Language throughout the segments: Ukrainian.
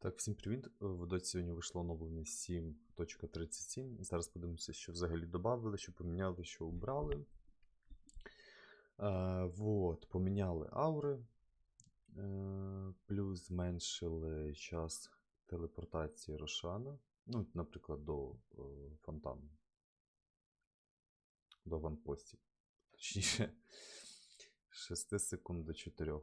Так, всім привіт. В доці сьогодні вийшло оновлення 7.37. Зараз подивимося, що взагалі додали, що поміняли, що убрали. Е, вот, поміняли аури. Е, плюс зменшили час телепортації Рошана. Ну, наприклад, до е, фонтану. До ванпостів. Точніше, 6 секунд до 4.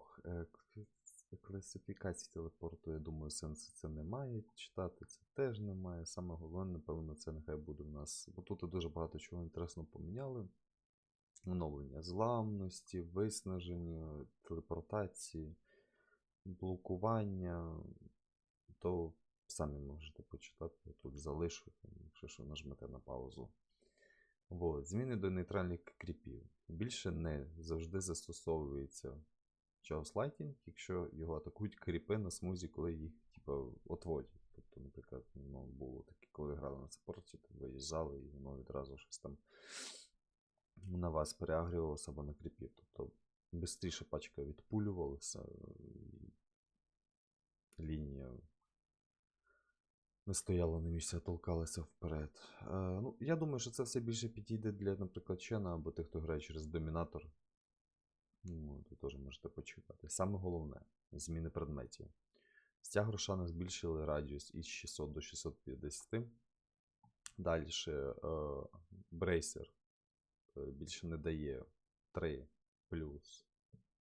Класифікації телепорту, я думаю, сенсу це немає. Читати це теж немає. Саме головне, напевно, це нехай буде в нас. Бо тут дуже багато чого інтересного поміняли. Оновлення зламності, виснаження, телепортації, блокування. То самі можете почитати. Я тут залишу, якщо що нажмете на паузу. Вот. Зміни до нейтральних кріпів. Більше не завжди застосовується Lighting, якщо його атакують кріпи на смузі, коли їх типу, отводять. Тобто, наприклад, ну, було таке, коли грали на саппорті, то виїжджали і воно відразу щось там на вас переагрювалося або на кріпів. Тобто швидше пачка відпулювалася, лінія не стояла на місці, а толкалася вперед. Е, ну, Я думаю, що це все більше підійде для, наприклад, Чена або тих, хто грає через домінатор. Ну, Ви теж можете почитати. Саме головне зміни предметів. Стяг Рошана збільшили радіус із 600 до 650. Далі е, брейсер е, більше не дає 3 плюс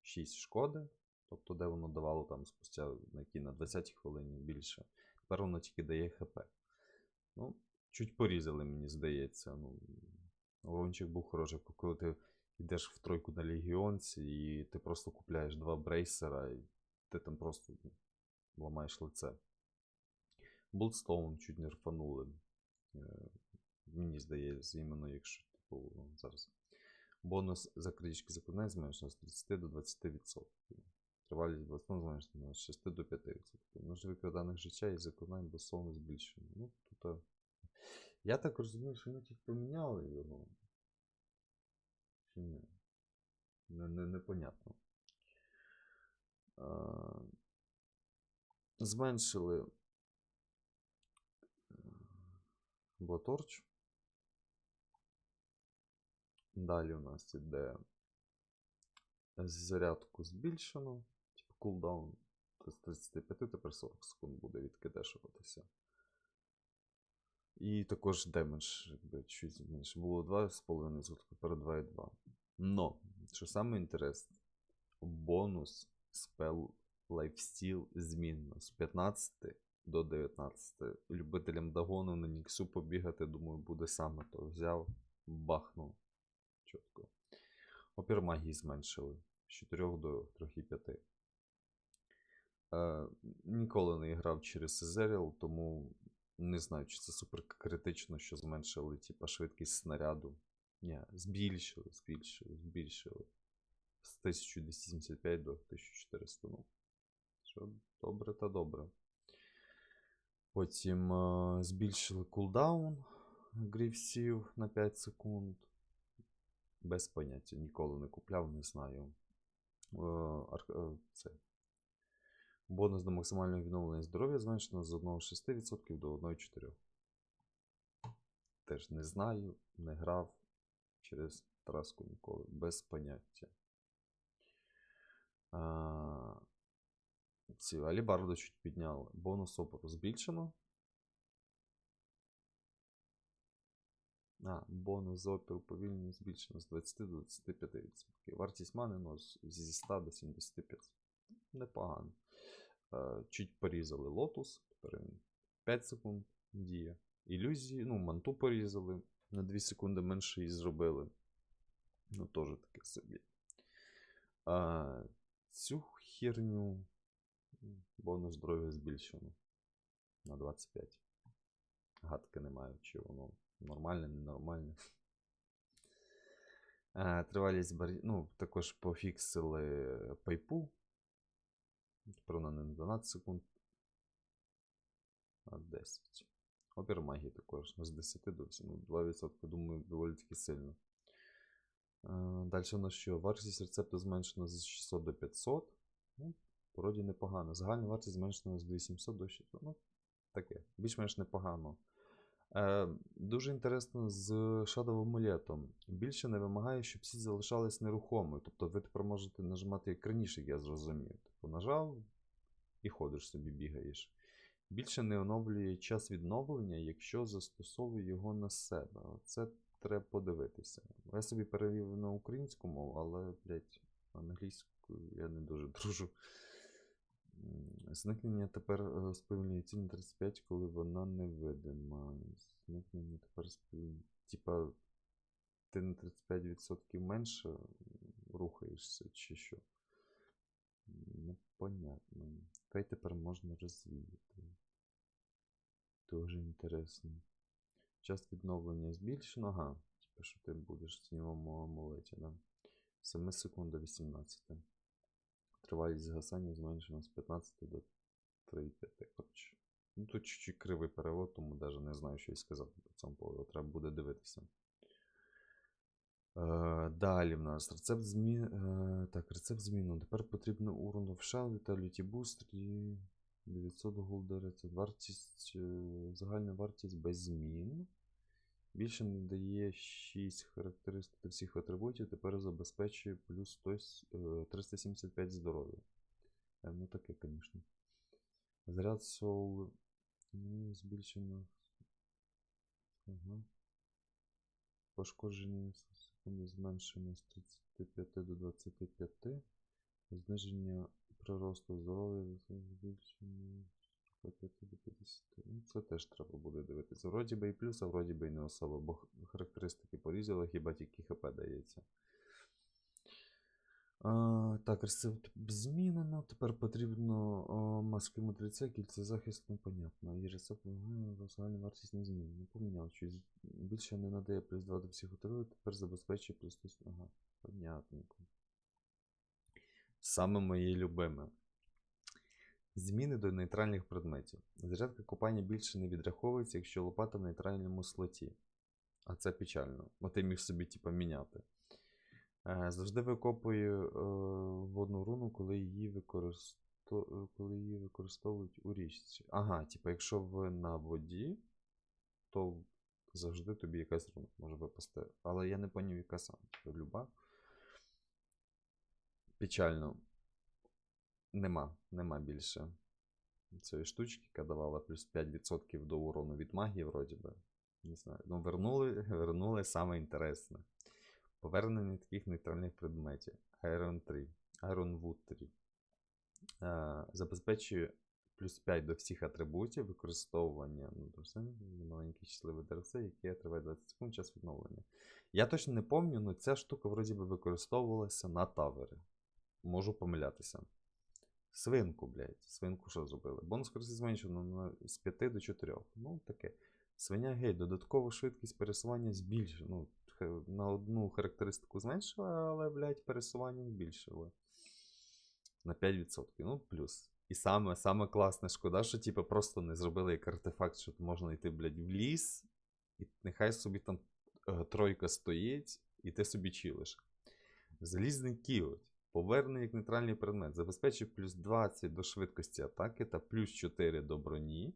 6 шкоди. Тобто, де воно давало там спустя на 20 хвилині більше. Тепер воно тільки дає ХП. Ну, Чуть порізали, мені здається. Ну, Урончик був хороший, коли ти йдеш в тройку на легіонці, і ти просто купляєш два брейсера, і ти там просто ламаєш лице. Bloodstone чуть не рфанули. Е, мені здається, іменно якщо типу, зараз. Бонус за критички заклинань зменшено з 30 до 20%. Тривалість бластон зменшено з 6 до 5%. Можливо, даних життя і заклинань бластон збільшено. Ну, тут, Я так розумію, що вони тут поміняли його. Чи ні? Не, не, Непонятно. А, Зменшили Блаторч. Далі у нас іде зарядку збільшено, типу кулдаун з 35 тепер 40 секунд буде відкидешуватися. І також демедж, якби чуть менше. Було 2,5%, тепер 2,2. Но, що саме інтересне, бонус спел лайфстіл змінно з 15 до 19. Любителям дагону на Ніксу побігати, думаю, буде саме то. Взяв, бахнув. Чітко. Опір магії зменшили з 4 до 3,5. Е, Ніколи не грав через Сезеріал, тому не знаю, чи це супер критично, що зменшили типа, швидкість снаряду. Ні, збільшили, збільшили, збільшили. З 1275 до 1400. Ну, що добре та добре. Потім е збільшили кулдаун грівсів на 5 секунд. Без поняття. Ніколи не купляв, не знаю. Е, е, це. Бонус до максимального відновлення здоров'я зменшено з 1,6% до 1,4%. Теж не знаю, не грав через траску ніколи, без поняття. А, ці Алібарду чуть підняли. Бонус опору збільшено. А, бонус за опір повільно збільшено з 20 до 25%. Вартість мани ну, зі 100 до 75. Непогано. Е, чуть порізали лотус, тепер 5 секунд діє. Ілюзії, ну, манту порізали, на 2 секунди менше її зробили. Ну, теж таке собі. А, Цю херню бонус здоров'я збільшено на 25. Гадки немає, чи воно нормальне, ненормальне. Тривалість бар'єр. Ну, також пофіксили пайпу. Вона не 12 секунд, а 10. Опір магії також з 10 до 8. 2%, думаю, доволі таки сильно. Далі у нас що? Вартість рецепту зменшена з 600 до 500. Ну, Вроді непогано. Загальна вартість зменшена з 2700 до 600. Ну, таке. Більш-менш непогано. Е, дуже інтересно з Shadow амулетом. Більше не вимагає, щоб всі залишались нерухомою. Тобто ви тепер можете нажимати як раніше, як я зрозумів. Типу нажав і ходиш собі бігаєш. Більше не оновлює час відновлення, якщо застосовує його на себе. Це треба подивитися. Я собі перевів на українську мову, але, блядь, англійською я не дуже дружу. Зникнення тепер сповільнює ціль на 35, коли вона невидима. Зникнення тепер сповільнює. Типа, ти на 35% менше рухаєшся, чи що? Непонятно. Хай тепер можна розвіяти. Дуже інтересно. Час відновлення збільшено. Ага, типа, що ти будеш в тіньовому амулеті, да? 7 секунд до 18. Тривалість згасання зменшена з 15 до 3,5. Коротше. Ну тут чуть-чуть кривий перевод, тому навіть не знаю, що і сказати по цьому поводу. Треба буде дивитися. Е, далі в нас рецепт змін. Е, так, рецепт зміну. Тепер потрібно урон в Shell, Vitality Boost і 900 голда рецепт. Вартість, е, загальна вартість без змін. Більше не дає 6 характеристик всіх атрибутів, тепер забезпечує плюс 100, е, 375 здоров'я. Ну таке, звісно. Заряд соул ну, збільшено. Ага. Пошкодження секунди зменшення з 35 до 25. Зниження приросту здоров'я збільшення з 45 до 50. Ну, це теж треба буде дивитися. Вроді би і плюс, а вроді би і не особа, бо характеристики порізали, хіба тільки ХП дається. Так, рецепт змінено. Тепер потрібно маски мудреця, кільце захист, ну понятно. І рецепт ага, загальна вартість не змінена. Поміняв щось. Більше не надає плюс 2 до психотерапії, тепер забезпечує плюс 100. Ага, понятненько. Саме моє любиме. Зміни до нейтральних предметів. Зарядка копання більше не відраховується, якщо лопата в нейтральному слоті. А це печально. Бо ти міг собі, типу, міняти. Е, Завжди викопую е, водну руну, коли її, використо... е, коли її використовують у річці. Ага, типу, якщо ви на воді, то завжди тобі якась руна може випасти. Але я не поняв, яка саме. Типу, Люба. Печально. Нема, нема більше цієї штучки, яка давала плюс 5% до урону від магії, вроді би. Не знаю. Ну, вернули, вернули саме інтересне. Повернення таких нейтральних предметів. Iron 3. Iron Wood 3. Е, забезпечує плюс 5 до всіх атрибутів використовування ну, деревце, маленьке щасливе деревце, яке триває 20 секунд час відновлення. Я точно не пам'ятаю, але ця штука вроді би використовувалася на тавери. Можу помилятися. Свинку, блядь. Свинку що зробили? Бонус користі зменшено з 5 до 4. Ну, таке. Свиня гей, додаткову швидкість пересування збільшила. Ну, на одну характеристику зменшила, але, блядь, пересування збільшила. На 5%. Ну, плюс. І саме, саме класне, шкода, що типу, просто не зробили як артефакт, що можна йти, блядь, в ліс, і нехай собі там е, тройка стоїть, і ти собі чилиш. Залізний кілот. Повернення як нейтральний предмет. Забезпечує плюс 20 до швидкості атаки та плюс 4 до броні.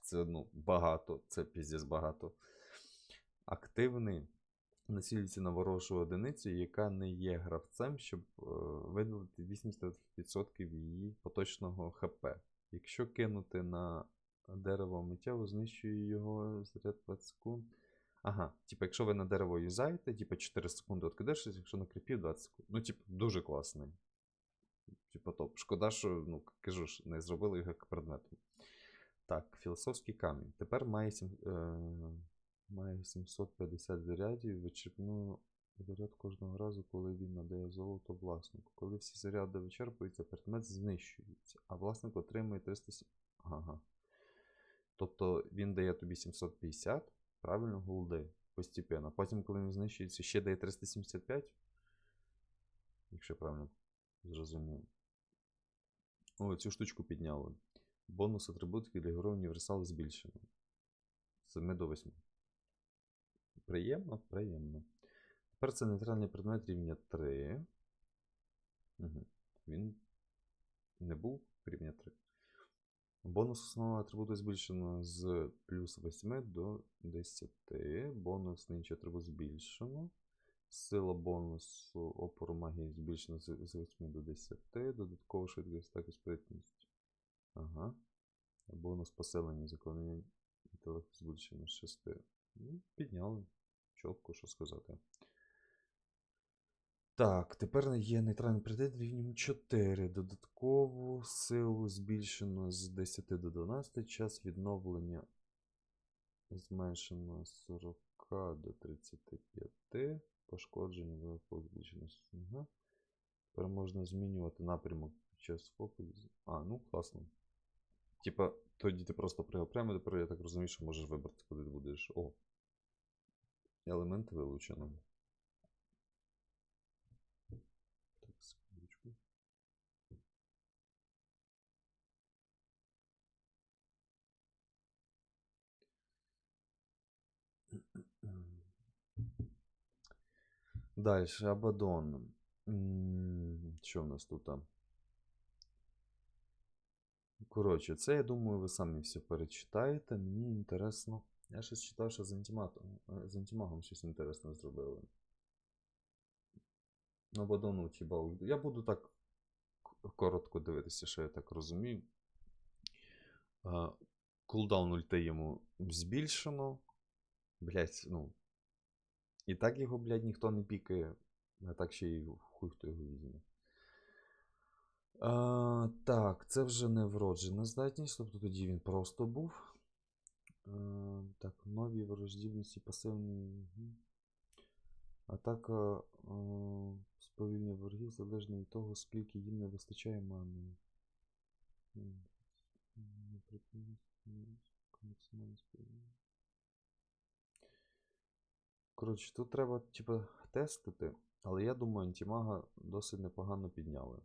Це ну, багато, це піздець багато. Активний націлюється на ворожу одиницю, яка не є гравцем, щоб е, видалити 80% її поточного ХП. Якщо кинути на дерево миттєво, знищує його заряд 20 секунд. Ага, типа, якщо ви на дерево юзаєте, типа 4 секунди откидешся, якщо на кріпі 20 секунд. Ну, типа, дуже класний. Типа топ. Шкода, що, ну, кажу ж, не зробили його як предметом. Так, філософський камінь. Тепер має, е, має 750 зарядів. Вичерпну заряд кожного разу, коли він надає золото власнику. Коли всі заряди вичерпуються, предмет знищується, а власник отримує 300. Ага. Тобто він дає тобі 750, правильно, голди постепенно. Потім, коли він знищується, ще дає 375. Якщо правильно зрозумів. О, цю штучку підняли. Бонус атрибутики для героїв універсал збільшено. З 7 до 8. Приємно, приємно. Тепер це нейтральний предмет рівня 3. Угу. Він не був, рівня 3. Бонус основного атрибуту збільшено з плюс 8 до 10. Бонус інший атрибут збільшено. Сила бонусу опору магії збільшено з з 8 до 10. Додаткова швидкість атаки спритність. Ага. Бонус посилення заклонення інтелекту збільшено з 6. Ну, підняли. Чітко, що сказати. Так, тепер є нейтральний пріоритет рівнем 4. Додаткову силу збільшено з 10 до 12. Час відновлення зменшено з 40 до 35. Пошкодження випадку збільшено. Ага. Тепер можна змінювати напрямок під час фокусу. А, ну класно. Типа, тоді ти просто прямо, тепер я так розумію, що можеш вибрати, куди ти будеш. О. Елемент вилучено. Так, секундочку. Дальше, Абадон. Що в нас тут? там? Коротше, це, я думаю, ви самі все перечитаєте. Мені інтересно. Я щось читав, що з антиматом, е, з антимагом щось інтересне зробили. Ну, Абадону, хіба. Я буду так коротко дивитися, що я так розумію. Кулдаун ульти йому збільшено. Блять, ну. І так його, блядь, ніхто не пікає, а так ще й хуй хто його візьме. А, так, це вже не вроджена здатність, тобто тоді він просто був. А, так, нові враждібності, пасивні. Атака сповільнює ворогів залежно від того, скільки їм не вистачає мани. Коротше, тут треба, типа, тестити, але я думаю, антимага досить непогано підняли.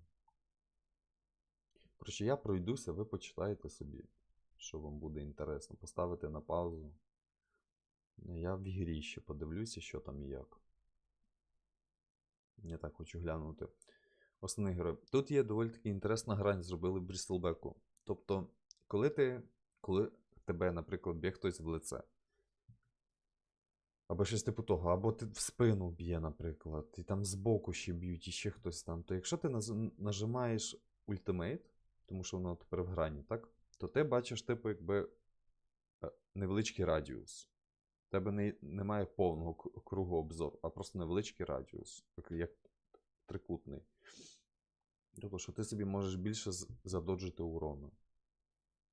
Коротше, я пройдуся, ви почитаєте собі, що вам буде інтересно. Поставите на паузу. Я в ігрі ще подивлюся, що там і як. Я так хочу глянути. Основний герой. Тут є доволі таки інтересна грань, зробили Брістелбеку. Тобто, коли ти. Коли тебе, наприклад, б'є хтось в лице. Або щось типу того, або ти в спину б'є, наприклад, і там збоку ще б'ють, і ще хтось там. То якщо ти нажимаєш ультимейт, тому що воно тепер в грані, так? То ти бачиш, типу, якби е, невеличкий радіус. У тебе не, немає повного кругу обзору, а просто невеличкий радіус, як, трикутний. Тобто, що ти собі можеш більше задоджити урону.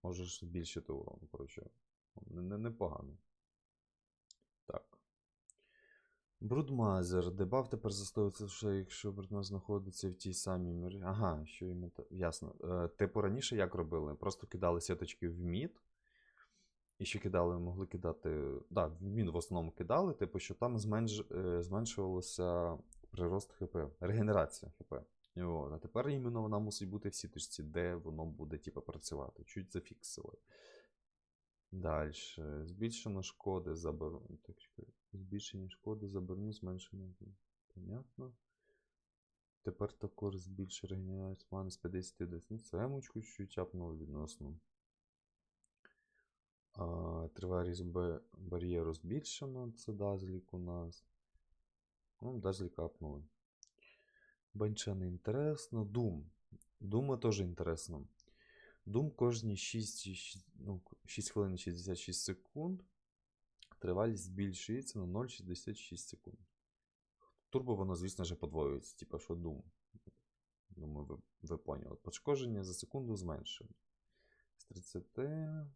Можеш збільшити урон, коротше. Не- не- Непогано. Так. Брудмазер. Дебаф тепер застосовується, що якщо Брудмазер знаходиться в тій самій мері. Ага, що іменно. та- Ясно. Е, типу раніше як робили? Просто кидали сіточки в мід. І ще кидали, могли кидати. Да, в мід в основному кидали, типу, що там зменш... е, зменшувалося прирост ХП, регенерація ХП. І От. А тепер іменно вона мусить бути в сіточці, де воно буде типу, працювати. Чуть зафіксили. Далі. Збільшено шкоди за броню. Так. Збільшення шкоди за броню, зменшення. Понятно. Тепер також збільшує регенерацію мани з 50 до 10. Ну, Це емочку чуть апнуло відносно. А, тривалість Б бар'єру збільшено. Це дазлік у нас. Ну, дазлік апнули. Бенча не інтересно. Doom. Дума теж інтересно. Doom кожні 6, і ну, 6 хвилин 66 секунд. Тривалість збільшується на 0,66 секунд. Турбо воно, звісно ж, подвоюється, типа що Doom. Думаю, ви, ви поняли. Пошкодження за секунду зменшено. З 30,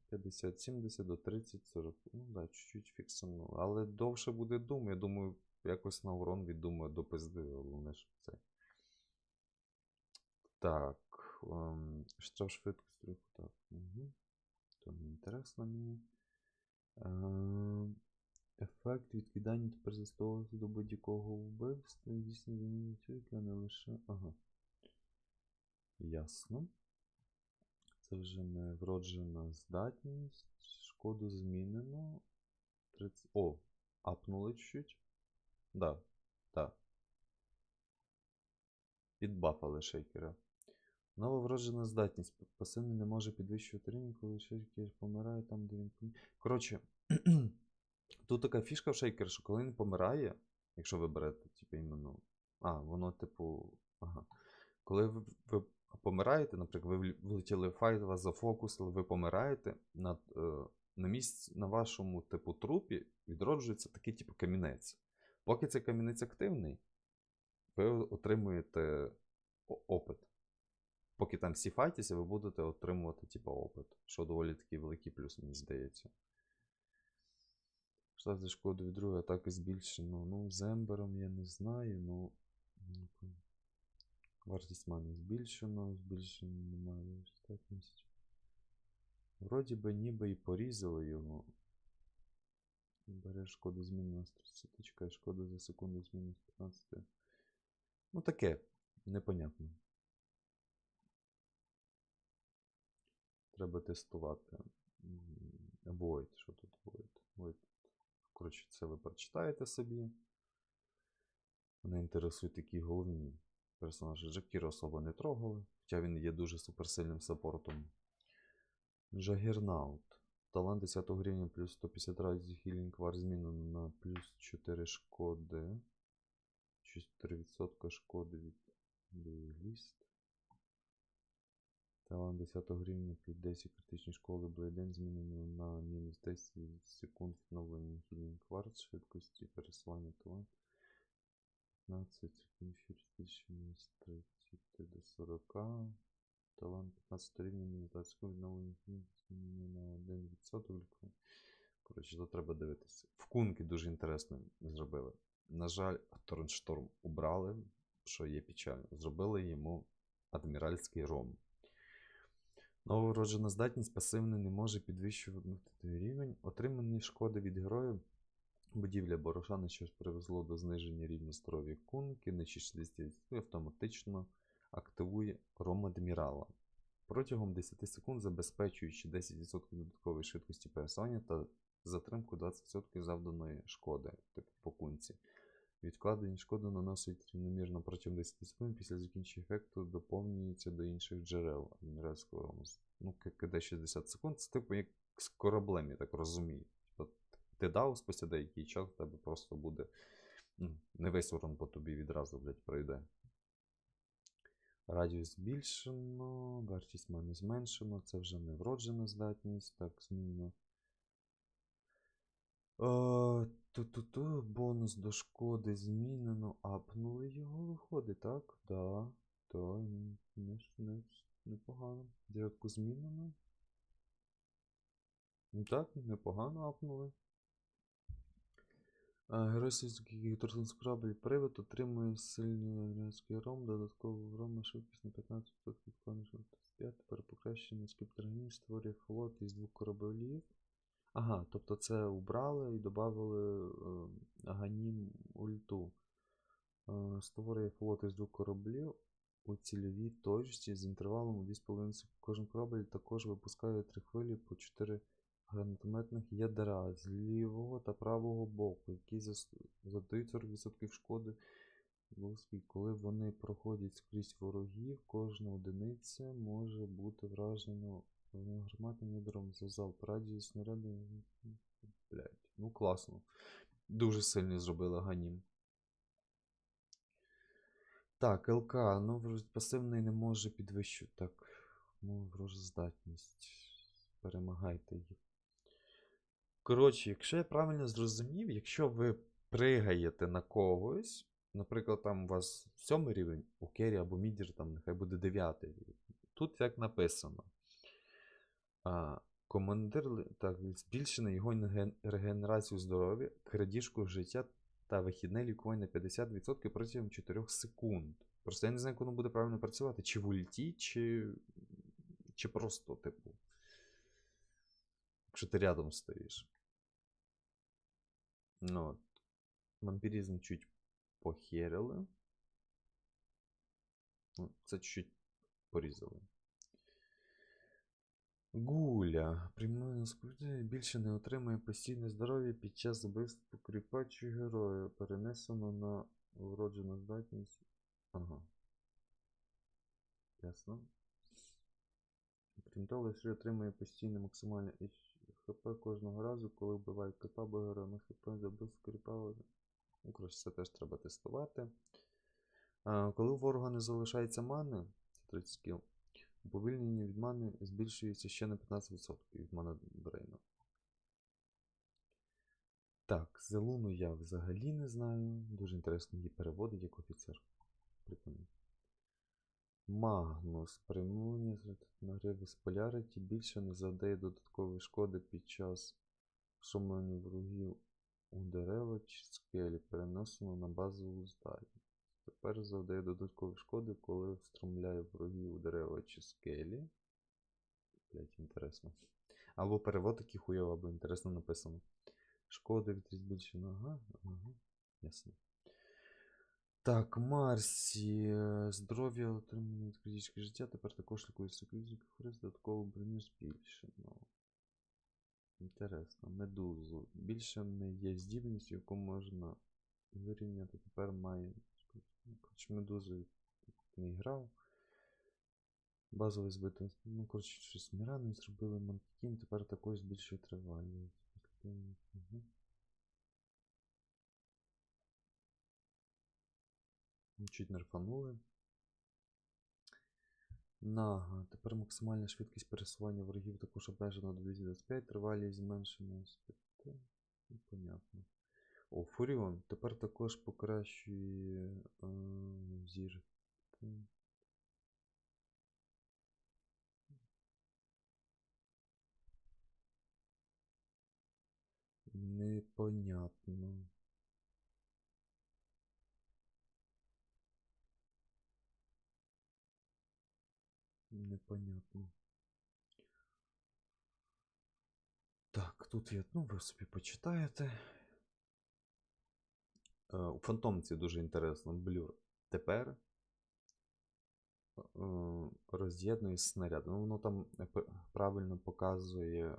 50, 70 до 30, 40. Ну да, чуть-чуть фіксануло. Але довше буде Doom. Я думаю, якось на урон від Doom до пизди, головне, що це. Так. Штраф швидкості руху. Так. Угу. То не інтересно мені. Ефект відкидання тепер застосовується до будь-якого вбивства. Дійсно замінюється для не лише. Ага. Ясно. Це вже не вроджена здатність. Шкоду змінено. 30... О, апнули чуть. Да, так. Підбафали шейкера. Нова вроджена здатність. Пасивний не може підвищувати рівень, коли шейкер помирає там, де він помі- Коротше, тут така фішка в шейкера, що коли він помирає, якщо ви берете, типу, іменно. А, воно, типу. Ага. Коли ви, ви помираєте, наприклад, ви влетіли в файт, вас зафокусили, ви помираєте, на, е, на місці, на вашому типу трупі відроджується такий, типу, камінець. Поки цей камінець активний, ви отримуєте опит. Поки там всі файтяться, ви будете отримувати, типу, опит. Що доволі такий великий плюс, мені здається. Штат за шкоду від другої атаки збільшено. Ну, з Ембером я не знаю, ну. Вартість мани збільшено, збільшено немає статність. Вроді би ніби і порізали його. Бере шкоду з 30, чекає шкоду за секунду з 15. Ну таке, непонятно. Треба тестувати. Void, що тут Void? Void. Коротше, це ви прочитаєте собі. Мене інтересують такі головні персонажі. Джекіра особо не трогали, хоча він є дуже суперсильним саппортом. Джагернаут. Талант 10 гривня плюс 150 разів хілінг вар змінено на плюс 4 шкоди. 4% шкоди від ліст. Талант 10 гривня плюс 10 критичні школи Блейден змінено на мінус 10 секунд встановлення хілінг вард швидкості пересування талант. 15 секунд 4000 мінус 30 до 40. Талант 15 рівня мінус 20 секунд відновлення змінено на 1% Коротше, то треба дивитися. В кунки дуже інтересно зробили. На жаль, Торншторм убрали, що є печально. Зробили йому адміральський ром. Новороджена здатність пасивний не може підвищувати рівень. Отримані шкоди від героїв. Будівля Борошани, що привезло до зниження рівня здоров'я кунки, на 60% автоматично активує ром адмірала. Протягом 10 секунд забезпечуючи 10% додаткової швидкості пересування та затримку 20% завданої шкоди, типу по кунці. Відкладені шкоди наносить рівномірно протягом 10 секунд після закінчення ефекту доповнюється до інших джерел адміральського. Ну, ККД 60 секунд, це типу як з кораблем, я так розумію. Тобто ти дав спустя деякий час, в тебе просто буде. Не весь урон по тобі відразу, блядь, пройде. Радіус збільшено, вартість мани зменшено, це вже не вроджена здатність, так, змінено. Ту-ту-ту, бонус до шкоди змінено. Апнули його, виходить, так? Да. То не, не, непогано. Дев'ятку змінено. Ну так, непогано апнули. А, Герой Союзу, який привид, отримує сильний адміральський ром, додатково рома швидкість на 15% відклану 35, тепер покращений скрипторганізм створює флот із двох кораблів. Ага, тобто це убрали і додали е, Аганім ульту. Е, створює флот із двох кораблів у цільовій точці з інтервалом у 2,5 секунд. Кожен корабль також випускає три хвилі по 4 гранатометних ядра з лівого та правого боку, які завдають 40% шкоди. Коли вони проходять скрізь ворогів, кожна одиниця може бути вражена гарматним ядром за залп. Радіус снаряду. Блять, ну класно. Дуже сильно зробили ганім. Так, ЛК, ну пасивний не може підвищувати. Так, ну, здатність. Перемагайте їх. Коротше, якщо я правильно зрозумів, якщо ви пригаєте на когось, наприклад, там у вас сьомий рівень, у Кері або Мідір, там нехай буде дев'ятий рівень. Тут як написано. А, командир так, збільшено його регенерацію здоров'я, крадіжку життя та вихідне лікування на 50% протягом 4 секунд. Просто я не знаю, як воно буде правильно працювати, чи в ульті, чи, чи просто, типу. Якщо ти рядом стоїш. Ну, от. Вампіризм чуть похерили. Ну, це чуть порізали. Гуля. Прямою насправді більше не отримує постійне здоров'я під час вбивства кріпа чи героя. Перенесено на вроджену здатність. Ага. Ясно. Крім того, Лешрі отримує постійне максимальне хп кожного разу, коли вбиває кипа або героя на хп за близько кріпа. Ну, коротше, це теж треба тестувати. А, коли у ворога не залишається мани, 30 скіл, уповільнення від мани збільшується ще на 15% від мана Брейна. Так, Зелуну я взагалі не знаю. Дуже інтересно її переводить як офіцер. Прикольно. Магнус. Примінення на гриви з Полярity більше не завдає додаткової шкоди під час шумлення ворогів у дерева чи скелі, перенесено на базову здатність. Тепер завдає додаткової шкоди, коли встромляє ворогів у дерева чи скелі. Блять, інтересно. Або перевод такий хуйово, або інтересно написано. Шкода від збільшена. Ага, ага, ясно. Так, Марсі. е, Здоров'я отримане від критичне життя. Тепер також лікується критичних хрест, додаткову броню збільшено. Інтересно. Медузу. Більше не є здібністю, яку можна вирівняти. Тепер має. Коротше, медузи не грав. Базовий збитий. Ну, коротше, щось Мірану зробили Манкін, тепер також збільшує тривалість. Угу. Чуть нерфанули. Нага. Тепер максимальна швидкість пересування ворогів також обмежена до 225, тривалість зменшена з 5. Ну, О, Фуріон тепер також покращує е, зір. Непонятно. Непонятно. Так, тут є, ну, ви собі почитаєте. Е, У фантомці дуже інтересно блюр. Тепер е, роз'єднує снаряд. Ну, воно там е, правильно показує,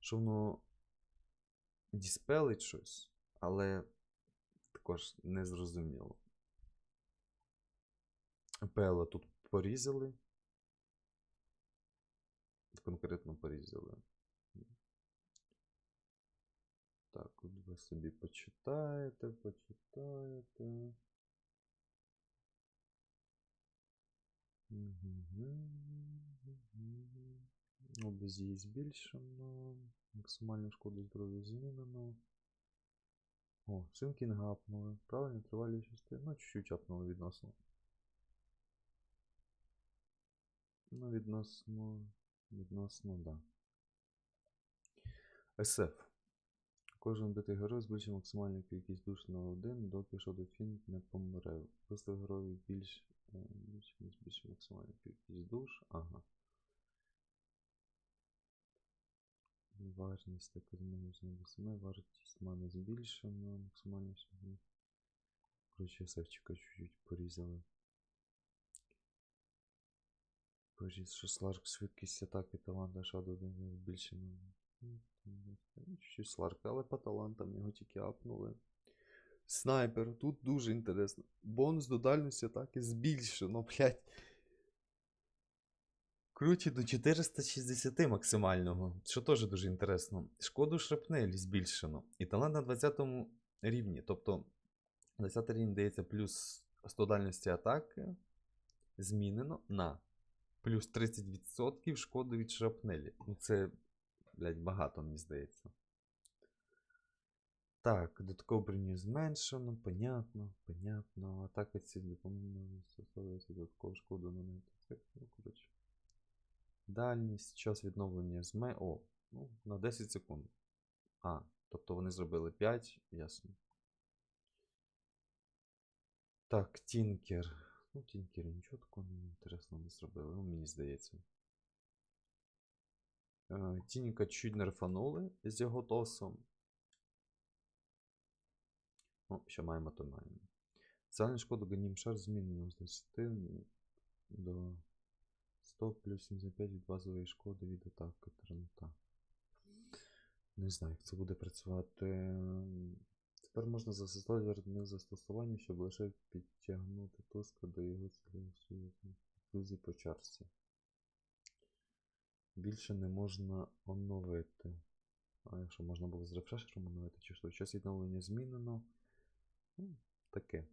що воно діспелить щось, але також не зрозуміло. Пела тут порізали. Конкретно порізали. Так, от ви собі почитаєте, почитаєте. Область її збільшено. Максимальну шкоду здоров'я змінено. О, Синкінг апнули. Правильно, тривалість частини. Ну, чуть-чуть апнули відносно. Ну, відносно. Відносно, да. SF. Кожен битий герой збільшує максимальну кількість душ на один, доки Шодофін не помре. Просто герої більш, е, збільшує максимальну кількість душ. Ага. Важність така зменшена до 7, вартість мани збільшена, максимальна сьогодні. Коротше, севчика чуть-чуть порізали. Поріз Сларк, швидкість атаки таланта Shadow 1 збільшена. Сларк, але по талантам його тільки апнули. Снайпер, тут дуже інтересно. Бонус до дальності атаки збільшено, блядь. Круче до 460 максимального, що теж дуже інтересно. Шкоду шрапнелі збільшено. І талант на 20 рівні. Тобто 20 рівень дається плюс 100 дальності атаки. Змінено на плюс 30% шкоди від шрапнелі. Ну це, блядь, багато, мені здається. Так, додатково броню зменшено, понятно, понятно. Атака ціль допомогла застосовувати додаткову шкоду на неї. Ну, коротше. Дальність, час відновлення зме. О, ну, на 10 секунд. А, тобто вони зробили 5, ясно. Так, Тінкер. Ну, Тінкер нічого такого не інтересного не зробили, ну, мені здається. Е, Тінка чуть нерфанули з його тосом. Ну, що маємо, то маємо. Соціальну шкоду ганім шар змінено з 10 до 100 плюс 75 від базової шкоди від атаки тернота. Не знаю, як це буде працювати. Тепер можна застосовувати верне застосування, щоб лише підтягнути туска до його цілевого по чарці. Більше не можна оновити. А якщо можна було з рефрешером оновити, чи що? Час відновлення змінено. Ну, таке.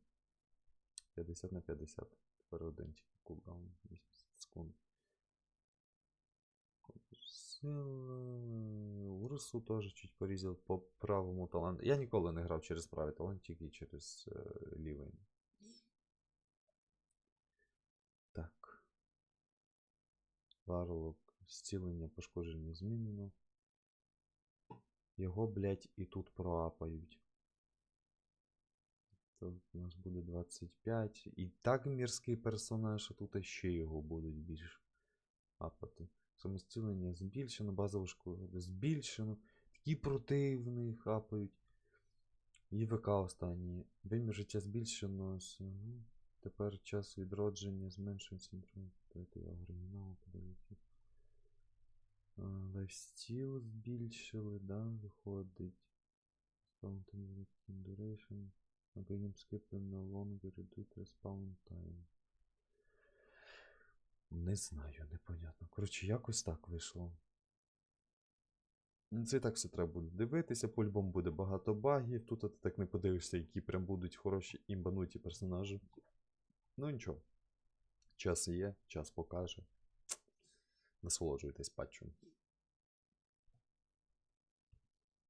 50 на 50. Тепер один тільки кулдаун 80 секунд. Урсу теж чуть порізав по правому таланту. Я ніколи не грав через правий талант, тільки через е, лівий. Так. Варлок. Зцілення пошкодження змінено. Його, блядь, і тут проапають. Тут у нас буде 25. І так мірський персонаж, а тут ще його будуть більш апати. Самостілення збільшено, базову школу збільшено. Такі противний хапають. І ВК останні. Вимір життя збільшено. Тепер час відродження зменшується. Оригінал подивлюся. А, Лайфстіл збільшили, да, виходить. Spawn duration. Again skip no longer reduce respawn time. Не знаю, непонятно. Коротше, якось так вийшло. Це і так все треба буде дивитися, по-любому буде багато багів. Тут ти так не подивишся, які прям будуть хороші імбануті персонажі. Ну нічого. Час є, час покаже. Насолоджуйтесь патчем.